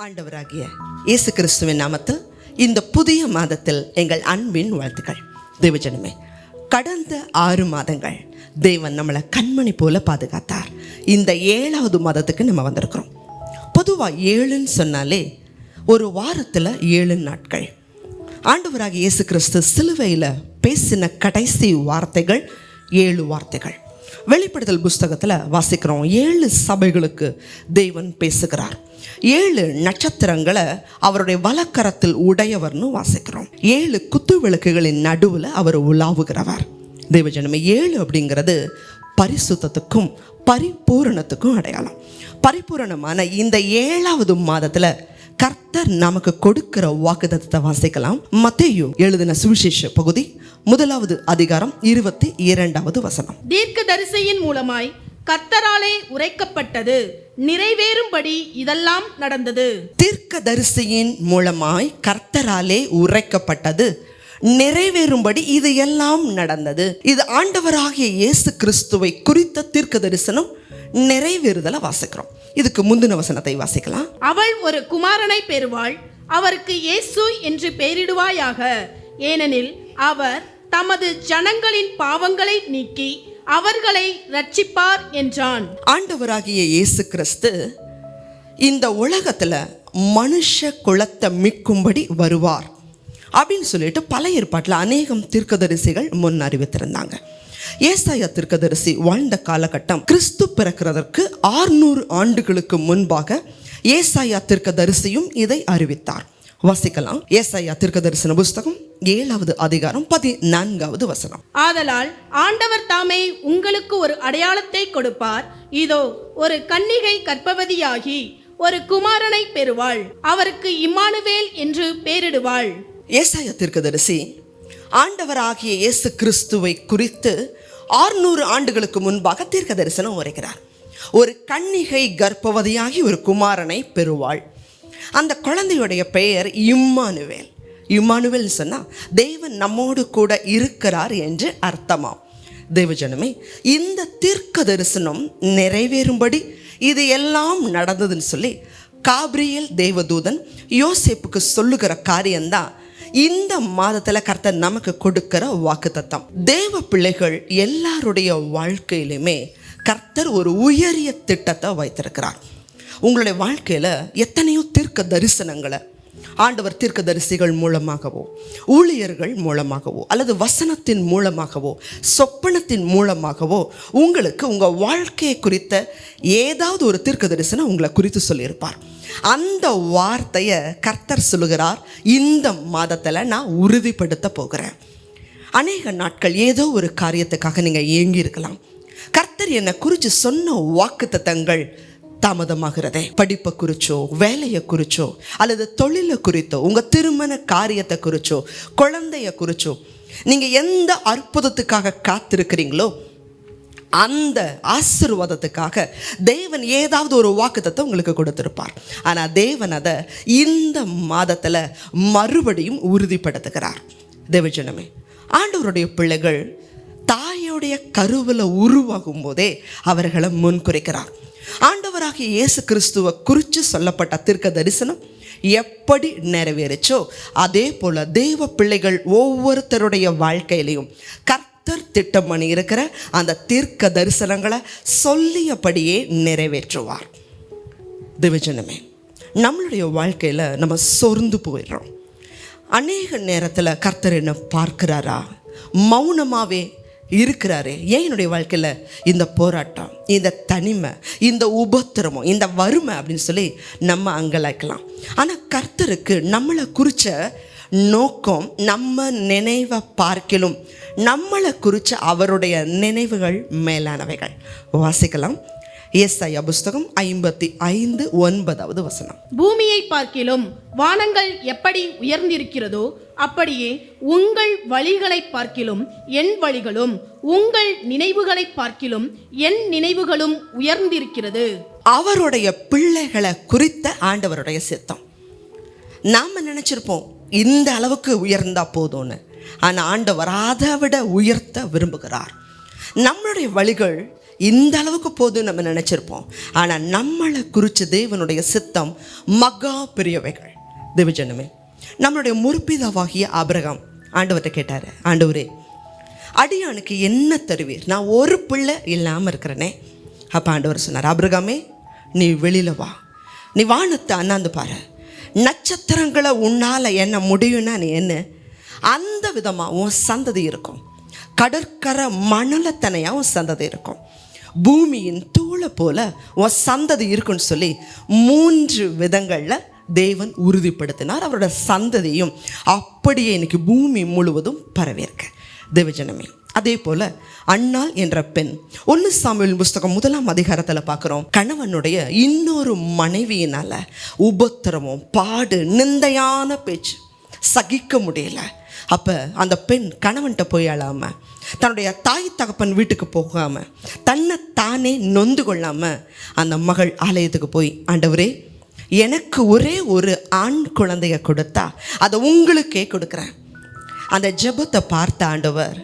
ஆண்டவராகிய இயேசு கிறிஸ்துவின் நாமத்தில் இந்த புதிய மாதத்தில் எங்கள் அன்பின் வாழ்த்துக்கள். தேவஜனமே கடந்த ஆறு மாதங்கள் தேவன் நம்மளை கண்மணி போல பாதுகாத்தார். இந்த ஏழாவது மாதத்துக்கு நம்ம வந்திருக்கிறோம். பொதுவாக ஏழுன்னு சொன்னாலே ஒரு வாரத்தில் ஏழு நாட்கள். ஆண்டவராக இயேசு கிறிஸ்து சிலுவையில் பேசின கடைசி வார்த்தைகள் ஏழு வார்த்தைகள். வெளிப்படுத்தல் புஸ்தகத்தில் வாசிக்கிறோம். ஏழு சபைகளுக்கு தேவன் பேசுகிறார். ஏழு நட்சத்திரங்களை அவருடைய வலக்கரத்தில் உடையவர்னு வாசிக்கிறோம். ஏழு குத்து விளக்குகளின் நடுவில் அவர் உலாவுகிறவர். தேவஜனமே ஏழு அப்படிங்கிறது பரிசுத்தத்துக்கும் பரிபூரணத்துக்கும் அடையாளம். பரிபூரணமான இந்த ஏழாவது மாதத்தில் கர்த்தர் நமக்கு கொடுக்கிற வாக்குதத்தை வாசிக்கலாம். மத்தேயு எழுதின சுவிசேஷ பகுதி முதலாவது அதிகாரம் இருபத்தி இரண்டாவது வசனம். தீர்க்க தரிசையின் மூலமாய் கர்த்தராலே உரைக்கப்பட்டது. நிறைவேறும்படி இதெல்லாம் நடந்தது. தீர்க்கதரிசியின் மூலமாய் கர்த்தராலே உரைக்கப்பட்டது. நிறைவேறும்படி இது எல்லாம் நடந்தது. இது ஆண்டவராகிய இயேசு கிறிஸ்துவை குறித்த தீர்க்க தரிசனம் நிறைவேறுதலை வாசிக்கிறோம். இதுக்கு முந்தின வசனத்தை வாசிக்கலாம். அவள் ஒரு குமாரனை பெறுவாள். அவருக்கு இயேசு என்று பெயரிடுவாயாக. ஏனெனில் அவர் தமது ஜனங்களின் பாவங்களை நீக்கி அவர்களை ரட்சிப்பார் என்றான். ஆண்டவராகிய இயேசு கிறிஸ்து இந்த உலகத்தில் மனுஷ குலத்தை மிக்கும்படி வருவார் அப்படின்னு சொல்லிட்டு பல ஏற்பாட்டில் அநேகம் தீர்க்கதரிசிகள் முன் அறிவித்திருந்தாங்க. ஏசாயா தீர்க்கதரிசி வாழ்ந்த காலகட்டம் கிறிஸ்து பிறக்கிறதற்கு ஆறுநூறு ஆண்டுகளுக்கு முன்பாக ஏசாயா தீர்க்கதரிசியும் இதை அறிவித்தார். வாசிக்கலாம். ஏசாயா தீர்க்கதரிசன புஸ்தகம் ஏழாவது அதிகாரம் பதினான்காவது வசனம். ஆதலால் ஆண்டவர் தாமே உங்களுக்கு ஒரு அடையாளத்தை கொடுப்பார். இதோ ஒரு கன்னிகை கர்ப்பவதியாகி ஒரு குமாரனை பெறுவாள். அவருக்கு இம்மானுவேல் என்று பெயரிடுவாள் ஏசாயா தீர்க்கதரிசி ஆண்டவராகிய இயேசு கிறிஸ்துவை குறித்து ஆறுநூறு ஆண்டுகளுக்கு முன்பாக தீர்க்க தரிசனம் உரைக்கிறார் ஒரு கன்னிகை கர்ப்பவதியாகி ஒரு குமாரனை பெறுவாள். அந்த குழந்தையுடைய பெயர் இம்மானுவேல். இம்மானுவேல் சொன்னால் தேவன் நம்மோடு கூட இருக்கிறார் என்று அர்த்தமாம். தேவஜனமே இந்த தீர்க்க தரிசனம் நிறைவேறும்படி இது எல்லாம் நடந்ததுன்னு சொல்லி காப்ரியல் தேவதூதன் யோசேப்புக்கு சொல்லுகிற காரியம்தான் இந்த மாதத்தில் கர்த்தர் நமக்கு கொடுக்கிற வாக்குத்தத்தம். தேவ பிள்ளைகள் எல்லாருடைய வாழ்க்கையிலுமே கர்த்தர் ஒரு உயரிய திட்டத்தை வைத்திருக்கிறார். உங்களுடைய வாழ்க்கையில் எத்தனையோ தீர்க்க தரிசனங்களை ஆண்டவர் தீர்க்க தரிசிகள் மூலமாகவோ ஊழியர்கள் மூலமாகவோ அல்லது வசனத்தின் மூலமாகவோ சொப்பனத்தின் மூலமாகவோ உங்களுக்கு உங்கள் வாழ்க்கையை குறித்த ஏதாவது ஒரு தீர்க்க தரிசனம் உங்களை குறித்து சொல்லியிருப்பார். அந்த வார்த்தையை கர்த்தர் சொல்லுகிறார் இந்த மாதத்தில் நான் உறுதிப்படுத்த போகிறேன். அநேக நாட்கள் ஏதோ ஒரு காரியத்துக்காக நீங்கள் இயங்கியிருக்கலாம் கர்த்தர் என்னை குறித்து சொன்ன வாக்குத்தத்தங்கள் தாமதமாகிறதே. படிப்பை குறிச்சோ வேலையை குறிச்சோ அல்லது தொழிலை குறித்தோ உங்கள் திருமண காரியத்தை குறிச்சோ குழந்தைய குறிச்சோ நீங்கள் எந்த அற்புதத்துக்காக காத்திருக்கிறீங்களோ அந்த ஆசிர்வாதத்துக்காக தேவன் ஏதாவது ஒரு வாக்குத்தத்தை உங்களுக்கு கொடுத்துருப்பார். ஆனால் தேவன் அதை இந்த மாதத்தில் மறுபடியும் உறுதிப்படுத்துகிறார். தேவஜனமே ஆண்டவருடைய பிள்ளைகள் தாயோடைய கருவில் உருவாகும் போதே அவர்களை முன்குறைக்கிறார். ஆண்டவராகிய இயேசு கிறிஸ்துவை குறித்து சொல்லப்பட்ட தீர்க்க தரிசனம் எப்படி நிறைவேறுச்சோ அதே போல் தெய்வ பிள்ளைகள் ஒவ்வொருத்தருடைய வாழ்க்கையிலையும் கர்த்தர் திட்டம் பண்ணி இருக்கிற அந்த தீர்க்க தரிசனங்களை சொல்லியபடியே நிறைவேற்றுவார். திவிஜனமே நம்மளுடைய வாழ்க்கையில் நம்ம சொர்ந்து போயிடுறோம். அநேக நேரத்தில் கர்த்தர் என்ன பார்க்கிறாரா? மௌனமாகவே இருக்கிறாரு. ஏன் என்னுடைய வாழ்க்கையில் இந்த போராட்டம் இந்த தனிமை இந்த உபத்திரமம் இந்த வறுமை அப்படின்னு சொல்லி நம்ம அங்கலாய்க்கலாம். ஆனால் கர்த்தருக்கு நம்மளை குறித்த நோக்கம் நம்ம நினைவை பார்க்கிலும் நம்மளை குறித்த அவருடைய நினைவுகள் மேலானவைகள். வாசிக்கலாம். ஏசாயா புஸ்தகம் ஐம்பத்தி ஐந்து ஒன்பதாவது வசனம். பூமியை பார்க்கிலும் வானங்கள் எப்படி உயர்ந்திருக்கிறதோ அப்படியே உங்கள் வழிகளை பார்க்கிலும் என் வழிகளும் உங்கள் நினைவுகளை பார்க்கிலும் என் நினைவுகளும் உயர்ந்திருக்கிறது. அவருடைய பிள்ளைகளை குறித்த ஆண்டவருடைய சித்தம். நாம் நினச்சிருப்போம் இந்த அளவுக்கு உயர்ந்தா போதும்னு. ஆனால் ஆண்டவர் அதை விட உயர்த்த விரும்புகிறார். நம்மளுடைய வழிகள் இந்த அளவுக்கு போதும் நம்ம நினச்சிருப்போம். ஆனால் நம்மளை குறித்து தேவனுடைய சித்தம் மகா பெரியவைகள். தேவஜனமே நம்மளுடைய முற்பிதாவாகிய ஆபிரகாம் ஆண்டவர்கிட்ட கேட்டார் ஆண்டவரே அடியானுக்கு என்ன தருவீர்? நான் ஒரு பிள்ளை இல்லாமல் இருக்கிறேனே. அப்போ ஆண்டவர் சொன்னார் ஆபிரகாமே நீ வெளியில் வா. நீ வானத்தை அண்ணாந்து பாரு. நட்சத்திரங்களை உன்னால் என்ன முடியும்னா நீ என்ன? அந்த விதமாக உன் சந்ததி இருக்கும். கடற்கரை மணலத்தனையாக உன் சந்ததி இருக்கும். பூமியின் தூளை போல உன் சந்ததி இருக்குன்னு சொல்லி மூன்று விதங்களில் தேவன் உறுதிப்படுத்தினார். அவரோட சந்ததியும் அப்படியே இன்னைக்கு பூமி முழுவதும் பரவியிருக்கு. தேவஜனமே அதே போல அண்ணாள் என்ற பெண் ஒன்று சாமியல் புஸ்தகம் முதலாம் அதிகாரத்தில் பார்க்குறோம். கணவனுடைய இன்னொரு மனைவியினால் உபத்திரமும் பாடு நிந்தையான பேச்சு சகிக்க முடியல. அப்போ அந்த பெண் கணவன்கிட்ட போய் அழாம தன்னுடைய தாய் தகப்பன் வீட்டுக்கு போகாமல் தன்னை தானே நொந்து கொள்ளாமல் அந்த மகள் ஆலயத்துக்கு போய் ஆண்டவரே எனக்கு ஒரே ஒரு ஆண் குழந்தைய கொடுத்தா அதை உங்களுக்கே கொடுக்குறேன். அந்த ஜெபத்தை பார்த்த ஆண்டவர்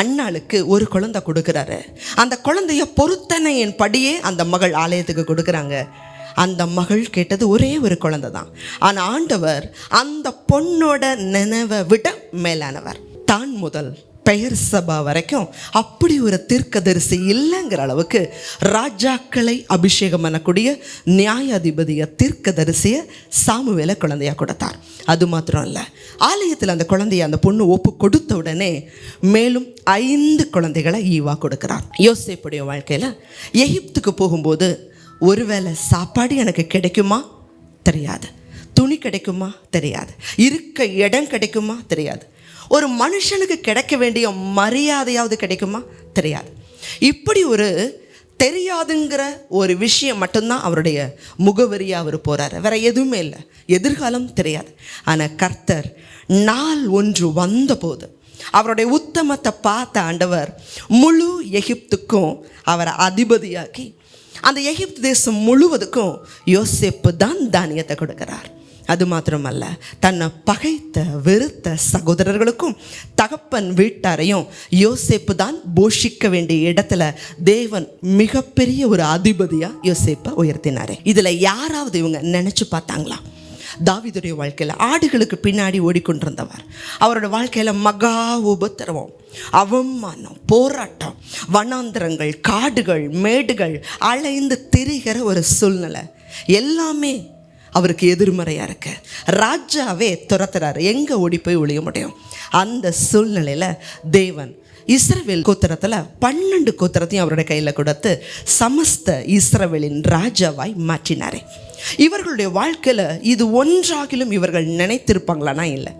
அண்ணாளுக்கு ஒரு குழந்தை கொடுக்குறாரு. அந்த குழந்தைய பொருத்தனையின் படியே அந்த மகள் ஆலயத்துக்கு கொடுக்குறாங்க. அந்த மகள் கேட்டது ஒரே ஒரு குழந்தை தான். ஆனால் ஆண்டவர் அந்த பொண்ணோட நினைவை விட மேலானவர். தான் முதல். பெயர் சபா வரைக்கும் அப்படி ஒரு தீர்க்கதரிசி இல்லைங்கிற அளவுக்கு ராஜாக்களை அபிஷேகம் பண்ணக்கூடிய நியாயாதிபதிய தீர்க்கதரிசிய சாமுவேல குழந்தையா கொடுத்தார். அது மாத்திரம் இல்லை. ஆலயத்தில் அந்த குழந்தைய அந்த பொண்ணு ஒப்பு கொடுத்த உடனே மேலும் ஐந்து குழந்தைகளை ஈவா கொடுக்கிறார். யோசேப்புடைய வாழ்க்கையில் எகிப்துக்கு போகும்போது ஒருவேளை சாப்பாடு எனக்கு கிடைக்குமா? தெரியாது. துணி கிடைக்குமா? தெரியாது. இருக்க இடம் கிடைக்குமா? தெரியாது. ஒரு மனுஷனுக்கு கிடைக்க வேண்டிய மரியாதையாவது கிடைக்குமா? தெரியாது. இப்படி ஒரு தெரியாதுங்கிற ஒரு விஷயம் மட்டும்தான் அவருடைய முகவரியாக அவர் போகிறார் வேற எதுவுமே இல்லை. எதிர்காலம் தெரியாது. ஆனால் கர்த்தர் நாள் ஒன்று வந்தபோது அவருடைய உத்தமத்தை பார்த்த ஆண்டவர் முழு எகிப்துக்கும் அவரை அதிபதியாக்கி அந்த எகிப்து தேசம் முழுவதுக்கும் யோசேப்பு தான் தானியத்தை கொடுக்கிறார். அது மாத்திரமல்ல. தன்னை பகைத்த வெறுத்த சகோதரர்களுக்கும் தகப்பன் வீட்டாரையும் யோசேப்பு தான் போஷிக்க வேண்டிய இடத்துல தேவன் மிகப்பெரிய ஒரு அதிபதியாக யோசேப்பை உயர்த்தினார். இதில் யாராவது இவங்க நினச்சி பார்த்தாங்களா? தாவிதுடைய வாழ்க்கையில் ஆடுகளுக்கு பின்னாடி ஓடிக்கொண்டிருந்தவர். அவரோட வாழ்க்கையில் மகா உபத்திரவம் அவமானம் போராட்டம் வனாந்திரங்கள் காடுகள் மேடுகள் அலைந்து திரிகிற ஒரு சூழ்நிலை. எல்லாமே அவருக்கு எதிர்மறையாக இருக்கு. ராஜாவே துரத்துறாரு. எங்கே ஓடி போய் ஒழிய முடியும்? அந்த சூழ்நிலையில் தேவன் இஸ்ரவேல் கோத்திரத்தில் பன்னெண்டு கோத்திரத்தையும் அவருடைய கையில் கொடுத்து சமஸ்த இஸ்ரவேலின் ராஜாவாய் மாற்றினாரே. இவர்களுடைய வாழ்க்கையில் இது ஒன்றாகிலும் இவர்கள் நினைத்திருப்பாங்களானா இல்லை.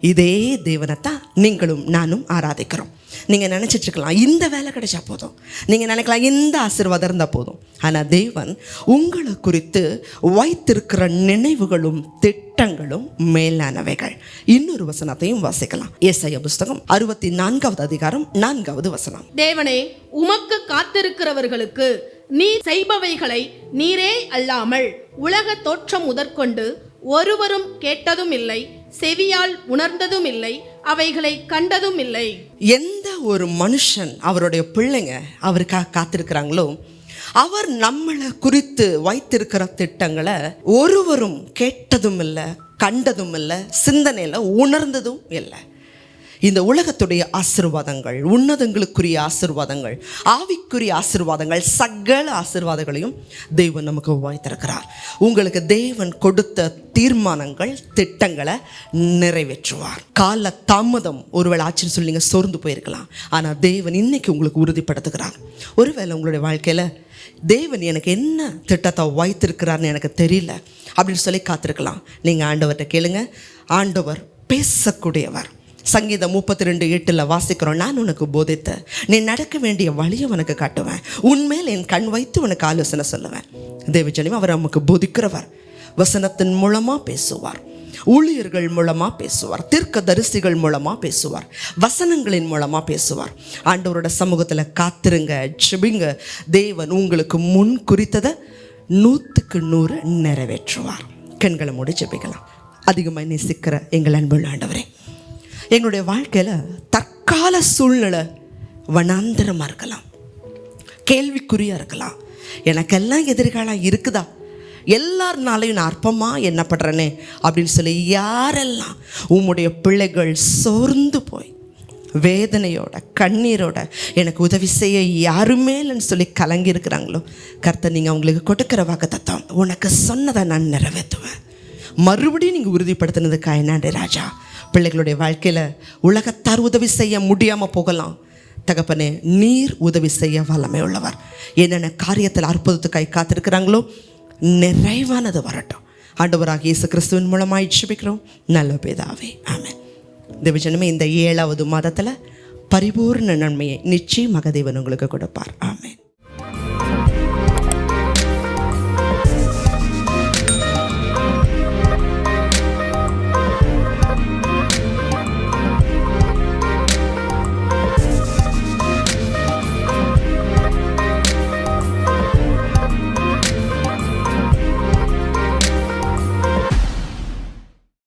இதே தேவனைத்தான் நீங்களும் நானும் ஆராதிக்கிறோம். நீங்கள் நினச்சிட்ருக்கலாம் இந்த வேலை கிடைச்சா போதும். நீங்கள் நினைக்கலாம் இந்த ஆசீர்வாதம் இருந்தால் போதும். ஆனால் தேவன் உங்களை குறித்து வைத்திருக்கிற நினைவுகளும் திட்டங்களும் மேலானவைகள். இன்னொரு வசனத்தையும் வாசிக்கலாம். ஏசாய புஸ்தகம் அறுபத்தி நான்காவது அதிகாரம் நான்காவது வசனம். தேவனே உமக்கு காத்திருக்கிறவர்களுக்கு நீ செய்பவைகளை நீரே அல்லாமல் உலக தோற்றம் முதற்கொண்டு ஒருவரும் கேட்டதும் இல்லை. செவியால் உணர்ந்ததும் இல்லை அவைகளை கண்டதும் இல்லை எந்த ஒரு மனுஷன் அவருடைய பிள்ளைங்க அவருக்காக காத்திருக்கிறாங்களோ அவர் நம்மளை குறித்து வைத்திருக்கிற திட்டங்களை ஒருவரும் கேட்டதும் இல்லை கண்டதும் இல்லை சிந்தனையில் உணர்ந்ததும் இல்லை. இந்த உலகத்துடைய ஆசிர்வாதங்கள் உன்னதங்களுக்குரிய ஆசிர்வாதங்கள் ஆவிக்குரிய ஆசிர்வாதங்கள் சகல ஆசிர்வாதங்களையும் தெய்வன் நமக்கு வாய்த்திருக்கிறார் உங்களுக்கு தேவன் கொடுத்த தீர்மானங்கள் திட்டங்களை நிறைவேற்றுவார். கால தாமதம் ஒருவேளை ஆச்சுன்னு சொல்லி நீங்கள் சோர்ந்து போயிருக்கலாம். ஆனால் தேவன் இன்னைக்கு உங்களுக்கு உறுதிப்படுத்துகிறார். ஒருவேளை உங்களுடைய வாழ்க்கையில் தேவன் எனக்கு என்ன திட்டத்தை வைத்திருக்கிறார்னு எனக்கு தெரியல. அப்படின்னு சொல்லி காத்திருக்கலாம். நீங்கள் ஆண்டவர்கிட்ட கேளுங்க. ஆண்டவர் பேசக்கூடியவர். சங்கீதம் முப்பத்தி ரெண்டு எட்டில் வாசிக்கிறோம். நான் உனக்கு போதித்த நீ நடக்க வேண்டிய வழியை உனக்கு காட்டுவேன். உன்மேல் என் கண் வைத்து உனக்கு ஆலோசனை சொல்லுவேன். தேவஜனிம் அவர் நமக்கு போதிக்கிறவர். வசனத்தின் மூலமாக பேசுவார். ஊழியர்கள் மூலமாக பேசுவார். தீர்க்க தரிசிகள் மூலமாக பேசுவார். வசனங்களின் மூலமாக பேசுவார். ஆண்டவரோட சமூகத்தில் காத்திருங்க ஜெபிங்க. தேவன் உங்களுக்கு முன் குறித்ததை நூற்றுக்கு நூறு நிறைவேற்றுவார். கண்களை மூடி ஜெபிக்கலாம். அதிகமாக நேசிக்கிற எங்கள் அன்புள்ள ஆண்டவரே எங்களுடைய வாழ்க்கையில் தற்கால சூழ்நிலை வனாந்திரமாக இருக்கலாம். கேள்விக்குறியாக இருக்கலாம். எனக்கெல்லாம் எதிர்காலம் இருக்குதா? எல்லாருனாலையும் நான் அற்பமாக என்ன பண்ணுறேனே அப்படின்னு சொல்லி யாரெல்லாம் உம்முடைய பிள்ளைகள் சோர்ந்து போய் வேதனையோட கண்ணீரோட எனக்கு உதவி செய்ய யாருமே இல்லைன்னு சொல்லி கலங்கி இருக்கிறாங்களோ கர்த்தர் நீங்கள் அவங்களுக்கு கொடுக்குற வாக்கு தத்தம் உனக்கு சொன்னதை நான் நிறைவேற்றுவேன். மறுபடியும் நீங்கள் உறுதிப்படுத்தினதுக்காக நன்றி ராஜா பிள்ளைகளுடைய வாழ்க்கையில் உலகத்தார் உதவி செய்ய முடியாமல் போகலாம். தகப்பனே நீர் உதவி செய்ய வல்லமை உள்ளவர். என்னென்ன காரியத்தில் அற்புதத்துக்காய் காத்திருக்கிறாங்களோ நிறைவானது வரட்டும். ஆண்டவராக இயேசு கிறிஸ்துவின் மூலமாக ஜெபிக்கிறோம். நல்ல பேதாவே ஆமென். தேவஜனமே இந்த ஏழாவது மாதத்தில் பரிபூர்ண நன்மையை நிச்சயமாக தேவன் உங்களுக்கு கொடுப்பார். ஆமேன்.